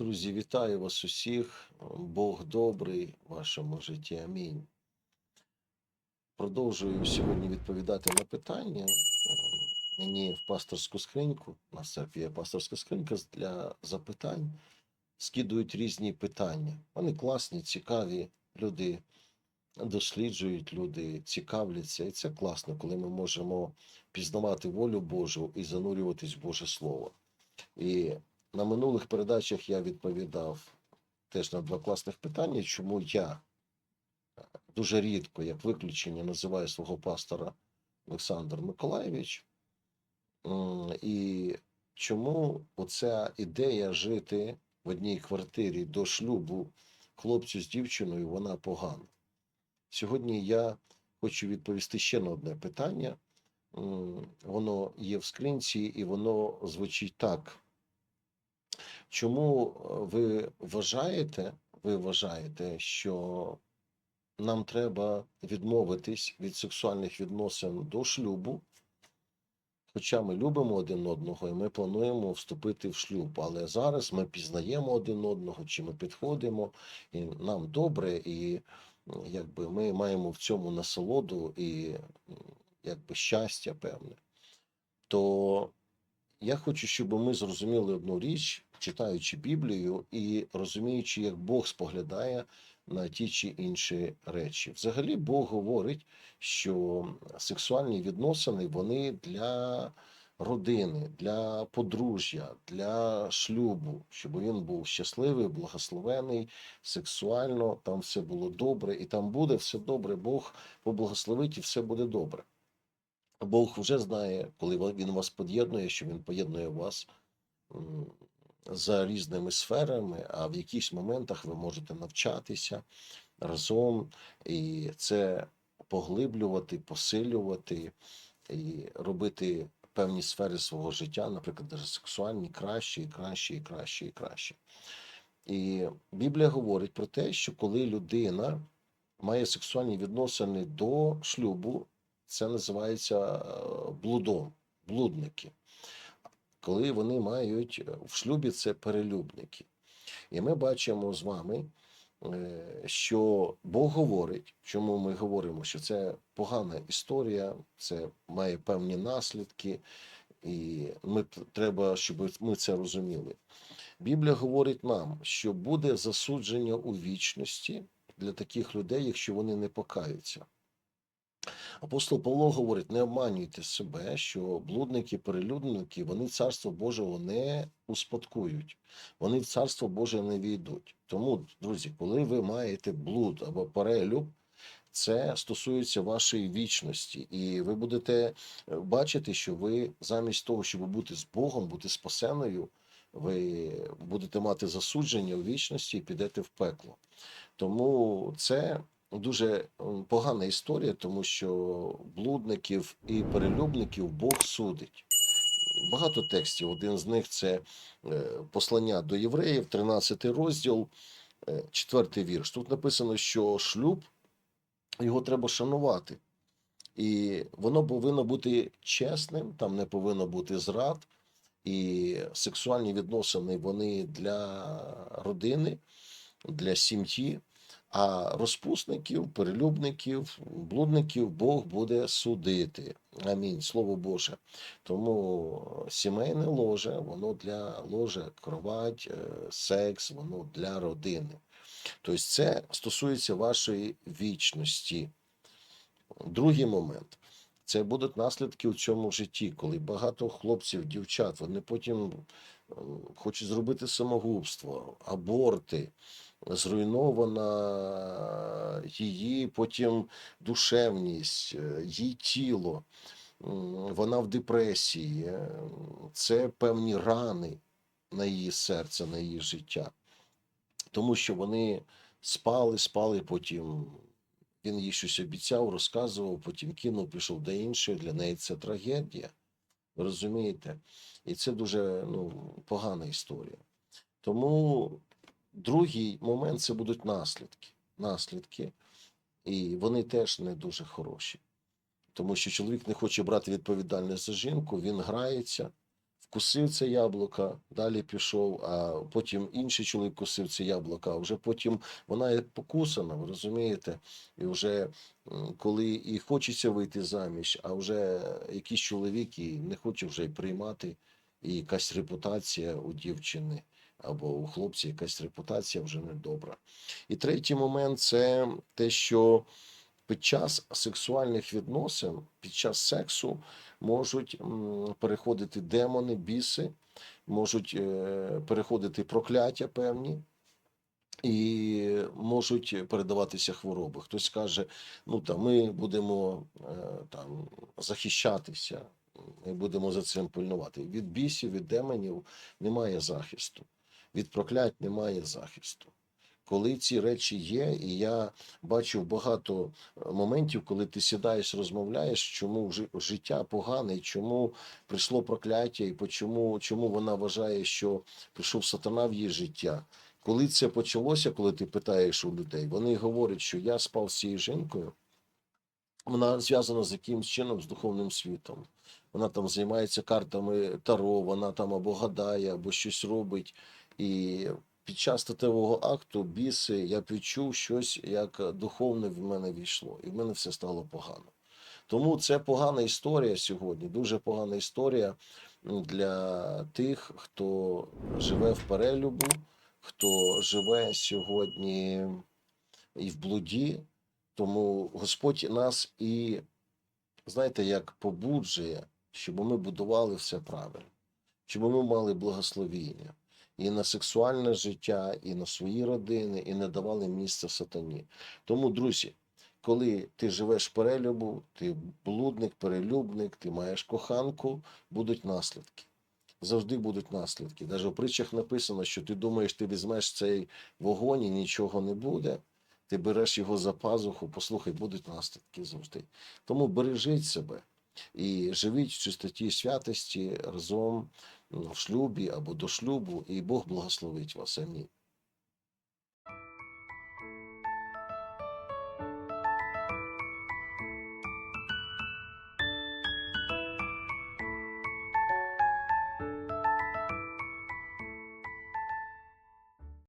Друзі, вітаю вас усіх. Бог добрий в вашому житті. Амінь. Продовжую сьогодні відповідати на питання. Мені в пасторську скриньку, у нас є пасторська скринька для запитань, скидують різні питання. Вони класні, цікаві, люди досліджують, люди цікавляться. І це класно, коли ми можемо пізнавати волю Божу і занурюватись в Боже Слово. І на минулих передачах я відповідав теж на два класних питання, чому я е, дуже рідко, як виключення, називаю свого пастора Олександр Миколаєвич. І чому оця ідея жити в одній квартирі до шлюбу хлопцю з дівчиною, вона погана. Сьогодні я хочу відповісти ще на одне питання. Воно є в скринці, і воно звучить так. Чому е, ви вважаєте, ви вважаєте, що нам треба відмовитись від сексуальних відносин до шлюбу? Хоча ми любимо один одного і ми плануємо вступити в шлюб, але зараз ми пізнаємо один одного, чи ми підходимо, і нам добре, і якби ми маємо в цьому насолоду і якби щастя певне. То я хочу, щоб ми зрозуміли одну річ, читаючи Біблію і розуміючи, як Бог споглядає на ті чи інші речі. Взагалі, Бог говорить, що сексуальні відносини вони для родини, для подружжя, для шлюбу, щоб він був щасливий, благословений, сексуально, там все було добре, і там буде все добре. Бог поблагословить і все буде добре. Бог вже знає, коли він вас під'єднує, що він поєднує вас за різними сферами, а в якихось моментах ви можете навчатися разом, і це поглиблювати, посилювати і робити певні сфери свого життя, наприклад, сексуальні, краще і краще, і краще, і краще. І Біблія говорить про те, що коли людина має сексуальні відносини до шлюбу, це називається е, блудом, блудники. Коли вони мають е, в шлюбі, це перелюбники. І ми бачимо з вами, е, що Бог говорить, чому ми говоримо, що це погана історія, це має певні наслідки, і ми треба, щоб ми це розуміли. Біблія говорить нам, що буде засудження у вічності для таких людей, якщо вони не покаються. Апостол Павло говорить: не обманюйте себе, що блудники, перелюдники, вони царство Божого не успадкують, вони в царство Боже не війдуть. Тому, друзі, коли ви маєте блуд або перелюб, це стосується вашої вічності, і ви будете е, бачити, що ви замість того, щоб бути з Богом, бути спасеною, ви будете мати засудження у вічності і підете в пекло. Тому це дуже погана історія, тому що блудників і перелюбників Бог судить. Багато текстів. Один з них це е, послання до євреїв, 13 розділ, 4 вірш. Тут написано, що шлюб його треба шанувати. І воно повинно бути чесним, там не повинно бути зрад. І сексуальні відносини вони для родини, для сім'ї. А розпусників, перелюбників, блудників Бог буде судити. Амінь. Слово Боже. Тому сімейне ложе, воно для ложа, кровать, е, секс, воно для родини. Тобто це стосується вашої вічності. Другий момент. Це будуть наслідки у цьому житті, коли багато хлопців, дівчат, вони потім хочуть зробити самогубство, аборти, зруйнована її потім душевність, е, її тіло, вона в депресії, е, це певні рани на її серце, на її життя. Тому що вони спали, спали, потім він їй щось обіцяв, розказував, потім кинув, пішов до іншої. Для неї це трагедія. Ви розумієте? І це дуже ну, погана історія. Тому другий момент це будуть наслідки. Наслідки. І вони теж не дуже хороші. Тому що чоловік не хоче брати відповідальність за жінку, він грається вкусив це яблуко, далі пішов, а потім інший чоловік кусив це яблуко, а вже потім вона є покусана, ви розумієте? І вже коли і хочеться вийти заміж, а вже якийсь чоловік і не хоче вже й приймати, і якась репутація у дівчини або у хлопця якась репутація вже недобра. І третій момент це те, що під час сексуальних відносин, під час сексу можуть переходити демони, біси, можуть е, переходити прокляття певні. І можуть передаватися хвороби. Хтось каже, ну там ми будемо е, там захищатися, ми будемо за цим пильнувати. Від бісів, від демонів немає захисту, від проклять немає захисту. Коли ці речі є, і я бачив багато е, моментів, коли ти сідаєш, розмовляєш, чому життя погане, чому прийшло прокляття, і чому, чому вона вважає, що прийшов сатана в її життя. Коли це почалося, коли ти питаєш у людей, вони говорять, що я спав з цією жінкою, вона зв'язана з якимось чином з духовним світом. Вона там займається картами Таро, вона там або гадає, або щось робить. І під час статевого акту біси я відчув щось як духовне в мене війшло, і в мене все стало погано. Тому це погана історія сьогодні, дуже погана історія для тих, хто живе в перелюбу, хто живе сьогодні і в блуді. Тому Господь нас і, знаєте, як побуджує, щоб ми будували все правильно, щоб ми мали благословіння і на сексуальне життя, і на свої родини, і не давали місця сатані. Тому, друзі, коли ти живеш перелюбу, ти блудник, перелюбник, ти маєш коханку, будуть наслідки. Завжди будуть наслідки. Навіть у притчах написано, що ти думаєш, ти візьмеш цей вогонь і нічого не буде. Ти береш його за пазуху, послухай, будуть наслідки завжди. Тому бережіть себе і живіть в чистоті святості разом в шлюбі або до шлюбу, і Бог благословить вас. Амінь.